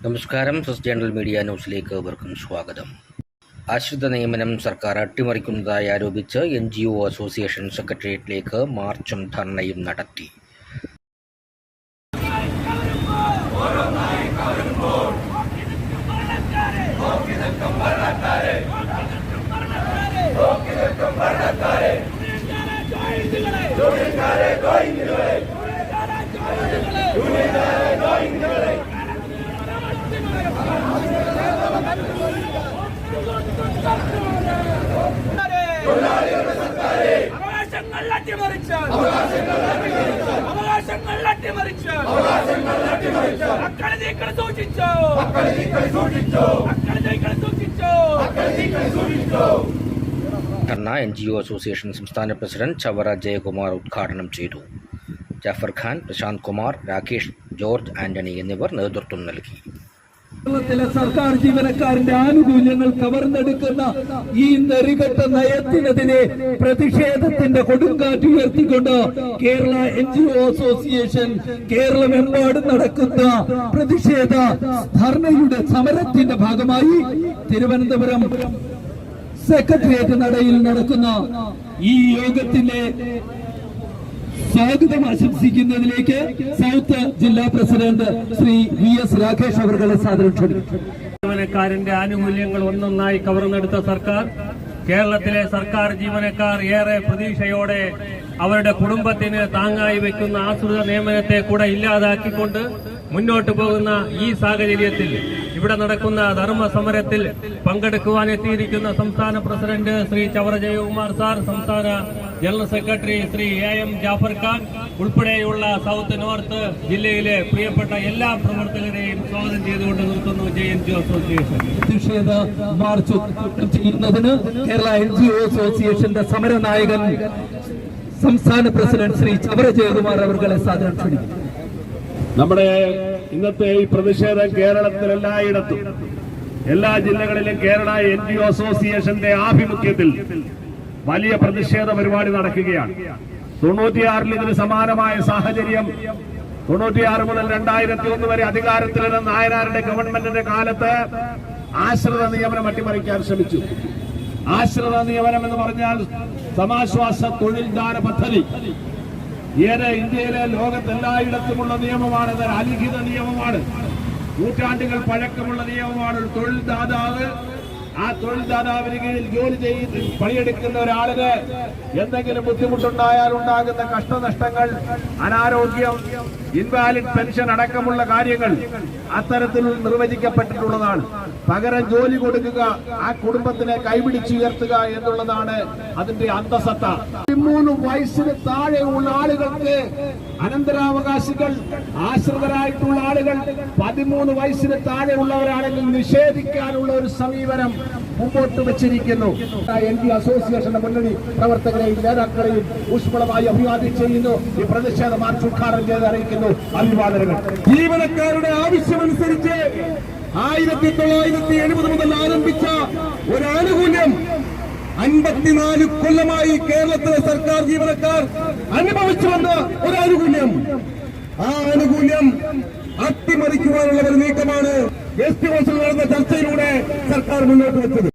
നമസ്കാരം സസ് journal media ന്യൂസിലേക്ക് ഏവർക്കും സ്വാഗതം ആശ്രിത നിയമനം സർക്കാർ അട്ടിമറിക്കുന്നതായി ആരോപിച്ച് എൻ ജി ഒ അസോസിയേഷൻ സെക്രട്ടേറിയറ്റിലേക്ക് മാർച്ചും ധർണയും നടത്തി അവകാശങ്ങൾ അട്ടിമറിച്ച്. അവകാശങ്ങൾ അട്ടിമറിച്ച്. അക്കളി നീക്കളി സൂക്ഷിച്ചു. അക്കളി നീക്കളി സൂക്ഷിച്ചു. Dharna N G O association സംസ്ഥാന പ്രസിഡന്റ് ചവറ ജയകുമാർ ഉദ്ഘാടനം ചെയ്തു. ജാഫർ ഖാൻ പ്രശാന്ത് കുമാർ രാകേഷ് ജോർജ് ആന്റണി എന്നിവർ നേതൃത്വം നൽകി. കേരളത്തിലെ സർക്കാർ ജീവനക്കാരന്റെ ആനുകൂല്യങ്ങൾ കവർന്നെടുക്കുന്ന ഈ നെറികെട്ട നയത്തിനെതിരെ പ്രതിഷേധത്തിന്റെ കൊടുങ്കാറ്റ് ഉയർത്തിക്കൊണ്ട് Kerala N G O association കേരളമെമ്പാടും നടക്കുന്ന പ്രതിഷേധ ധർണയുടെ സമരത്തിന്റെ ഭാഗമായി തിരുവനന്തപുരം സെക്രട്ടേറിയറ്റ് നടയിൽ നടക്കുന്ന ഈ യോഗത്തിന്റെ സ്വാഗതം ആശംസിക്കുന്നതിലേക്ക് സൗത്ത് ജില്ലാ president Shri V S Rakesh അവർകളെ സാദരം ജീവനക്കാരന്റെ ആനുകൂല്യങ്ങൾ ഒന്നൊന്നായി കവർന്നെടുത്ത സർക്കാർ കേരളത്തിലെ സർക്കാർ ജീവനക്കാർ ഏറെ പ്രതീക്ഷയോടെ അവരുടെ കുടുംബത്തിന് താങ്ങായി വെക്കുന്ന ആശ്രിത നിയമനത്തെ കൂടെ ഇല്ലാതാക്കിക്കൊണ്ട് മുന്നോട്ട് പോകുന്ന ഈ സാഹചര്യത്തിൽ ഇവിടെ നടക്കുന്ന ധർമ്മ സമരത്തിൽ പങ്കെടുക്കുവാൻ എത്തിയിരിക്കുന്ന സംസ്ഥാന പ്രസിഡന്റ് ശ്രീ ചവറ ജയകുമാർ സാർ സംസ്ഥാന general secretary Shri A M Jafar Khan ഉൾപ്പെടെയുള്ള സൗത്ത് നോർത്ത് ജില്ലയിലെ പ്രിയപ്പെട്ട എല്ലാ പ്രവർത്തകരെയും സ്വാഗതം ചെയ്തുകൊണ്ട് നിർത്തുന്നു ജെ എൻ ജി അസോസിയേഷൻ. പ്രതിഷേധ മാർച്ച് ചെയ്യുന്നതിന് കേരള എൻ ജി ഒ അസോസിയേഷന്റെ സമരനായകൻ സംസ്ഥാന പ്രസിഡന്റ് ശ്രീ ചവറ ജയകുമാർ അവർകളെ സാദരം നമ്മുടെ ഇന്നത്തെ ഈ പ്രതിഷേധം കേരളത്തിൽ എല്ലായിടത്തും. എല്ലാ ജില്ലകളിലും കേരള എൻ ജി ഒ അസോസിയേഷന്റെ ആഭിമുഖ്യത്തിൽ വലിയ പ്രതിഷേധ പരിപാടി നടക്കുകയാണ്. തൊണ്ണൂറ്റിയാറിൽ ഇതിന് സമാനമായ സാഹചര്യം. തൊണ്ണൂറ്റിയാറ് മുതൽ രണ്ടായിരത്തി ഒന്ന് വരെ അധികാരത്തിലിരുന്ന നായനാരുടെ ഗവൺമെന്റിന്റെ കാലത്ത് ആശ്രിത നിയമനം അട്ടിമറിക്കാൻ ശ്രമിച്ചു. ആശ്രിത നിയമനം എന്ന് പറഞ്ഞാൽ സമാശ്വാസ തൊഴിൽദാന പദ്ധതി. ഏത് ഇന്ത്യയിലെ ലോകത്തെല്ലായിടത്തുമുള്ള നിയമമാണ് അലിഖിത നിയമമാണ്. നൂറ്റാണ്ടുകൾ പഴക്കമുള്ള നിയമമാണ്. തൊഴിൽ ദാതാവ് ആ തൊഴിൽദാതാവിന് കീഴിൽ ജോലി ചെയ്ത് പണിയെടുക്കുന്ന ഒരാളിന് എന്തെങ്കിലും ബുദ്ധിമുട്ടുണ്ടായാൽ ഉണ്ടാകുന്ന കഷ്ടനഷ്ടങ്ങൾ അനാരോഗ്യം ഇൻവാലിഡ് പെൻഷൻ അടക്കമുള്ള കാര്യങ്ങൾ അത്തരത്തിൽ നിർവചിക്കപ്പെട്ടിട്ടുള്ളതാണ്. പകരം ജോലി കൊടുക്കുക ആ കുടുംബത്തിനെ കൈപിടിച്ചുയർത്തുക എന്നുള്ളതാണ് അതിന്റെ അന്തസത്ത. പതിമൂന്ന് വയസ്സിന് താഴെയുള്ള ആളുകൾക്ക് അനന്തരാവകാശികൾ ആശ്രിതരായിട്ടുള്ള ആളുകൾ പതിമൂന്ന് വയസ്സിന് താഴെയുള്ളവരാണെങ്കിൽ നിഷേധിക്കാനുള്ള ഒരു സമീപനം മുമ്പോട്ട് വെച്ചിരിക്കുന്നു. എൻ ഡി അസോസിയേഷന്റെ മുന്നണി പ്രവർത്തകരെയും നേതാക്കളെയും ഊഷ്മളമായി അഭിവാദ്യം ചെയ്യുന്നു. ഈ പ്രതിഷേധ മാർച്ച് ഉദ്ഘാടനം ചെയ്ത് അറിയിക്കുന്നു അഭിവാദനങ്ങൾ. ജീവനക്കാരുടെ ആവശ്യമനുസരിച്ച് ആയിരത്തി തൊള്ളായിരത്തി എഴുപത് മുതൽ ആരംഭിച്ച ഒരു ആനുകൂല്യം അൻപത്തിനാല് കൊല്ലമായി കേരളത്തിലെ സർക്കാർ ജീവനക്കാർ അനുഭവിച്ചു വന്ന ഒരു ആനുകൂല്യം ആ ആനുകൂല്യം അട്ടിമറിക്കുവാനുള്ള ഒരു നീക്കമാണ് എസ് ടി നടന്ന ചർച്ചയിലൂടെ സർക്കാർ മുന്നോട്ട് വെച്ചത്.